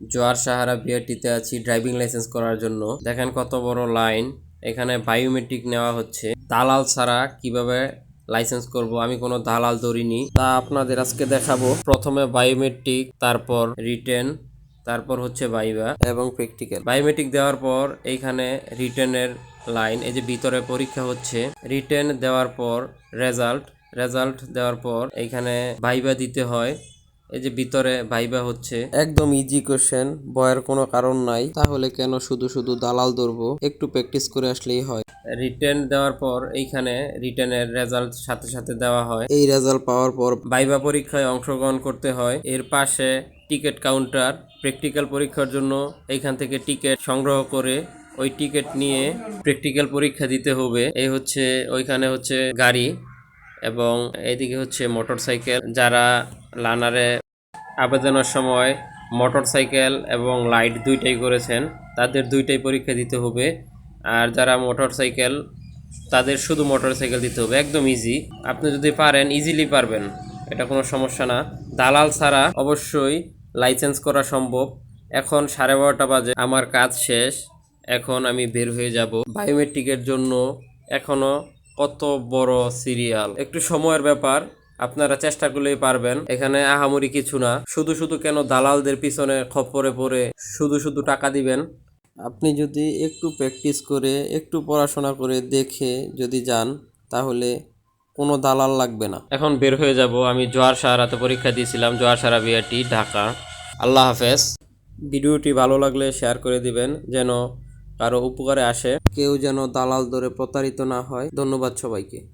জোয়ার সাহারা বিআরটিতে আছি driving licence করার জন্য। দেখেন কত বড় লাইন এখানে বায়োমেট্রিক নেওয়া হচ্ছে। দালাল ছাড়া কীভাবে লাইসেন্স করব? আমি কোনো দালাল ধরিনি। তা আপনাদের আজকে দেখাবো। প্রথমে বায়োমেট্রিক তারপর রিটেন তারপর হচ্ছে ভাইবা এবং প্র্যাকটিক্যাল বায়োমেট্রিক দেওয়ার পর এইখানে রিটেনের লাইন এই যে ভিতরে পরীক্ষা হচ্ছে। রিটেন দেওয়ার পর রেজাল্ট রেজাল্ট দেওয়ার পর এইখানে ভাইবা দিতে হয়। এই যে ভিতরে ভাইবা হচ্ছে। একদম ইজি কোশ্চেন ভয়ের কোনো কারণ নাই। তাহলে কেন শুধু শুধু দালাল ধরবো? একটু প্র্যাকটিস করে আসলেই হয়। রিটার্ন দেওয়ার পর এইখানে রিটেনের রেজাল্ট সাথে সাথে দেওয়া হয়। এই রেজাল্ট পাওয়ার পর ভাইবা পরীক্ষায় অংশগ্রহণ করতে হয়। এর পাশে টিকিট কাউন্টার প্র্যাকটিক্যাল পরীক্ষার জন্য এইখান থেকে টিকিট সংগ্রহ করে ওই টিকিট নিয়ে প্র্যাকটিক্যাল পরীক্ষা দিতে হবে। এই হচ্ছে ওইখানে হচ্ছে গাড়ি এবং এইদিকে হচ্ছে মোটরসাইকেল যারা লানারে আবেদনের সময় মোটরসাইকেল এবং লাইট দুইটাই করেছেন। তাদের দুইটাই পরীক্ষা দিতে হবে। আর যারা মোটরসাইকেল, তাদের শুধু মোটরসাইকেল দিতে হবে। একদম ইজি আপনি যদি পারেন ইজিলি পারবেন। এটা কোনো সমস্যা না। দালাল ছাড়া অবশ্যই লাইসেন্স করা সম্ভব। এখন সাড়ে বারোটা বাজে। আমার কাজ শেষ। এখন আমি বের হয়ে যাব। বায়োমেট্রিকের জন্য এখনও কত বড় সিরিয়াল একটু সময়ের ব্যাপার। আপনারা চেষ্টা করলেই পারবেন। এখানে আহামরি কিছু না। শুধু শুধু কেন দালালদের পিছনে খপ্পরে পড়ে শুধু শুধু টাকা দিবেন? আপনি যদি একটু প্র্যাকটিস করে একটু পড়াশোনা করে দেখে যদি যান তাহলে কোনো দালাল লাগবে না। এখন বের হয়ে যাব। আমি জোয়ার সাহারাতে পরীক্ষা দিয়েছিলাম জোয়ার সাহারা বিআরটি ঢাকা। আল্লাহ হাফেজ। ভিডিওটি ভালো লাগলে শেয়ার করে দিবেন যেন কারও উপকারে আসে। কেউ যেন দালাল ধরে প্রতারিত না হয়। ধন্যবাদ সবাইকে।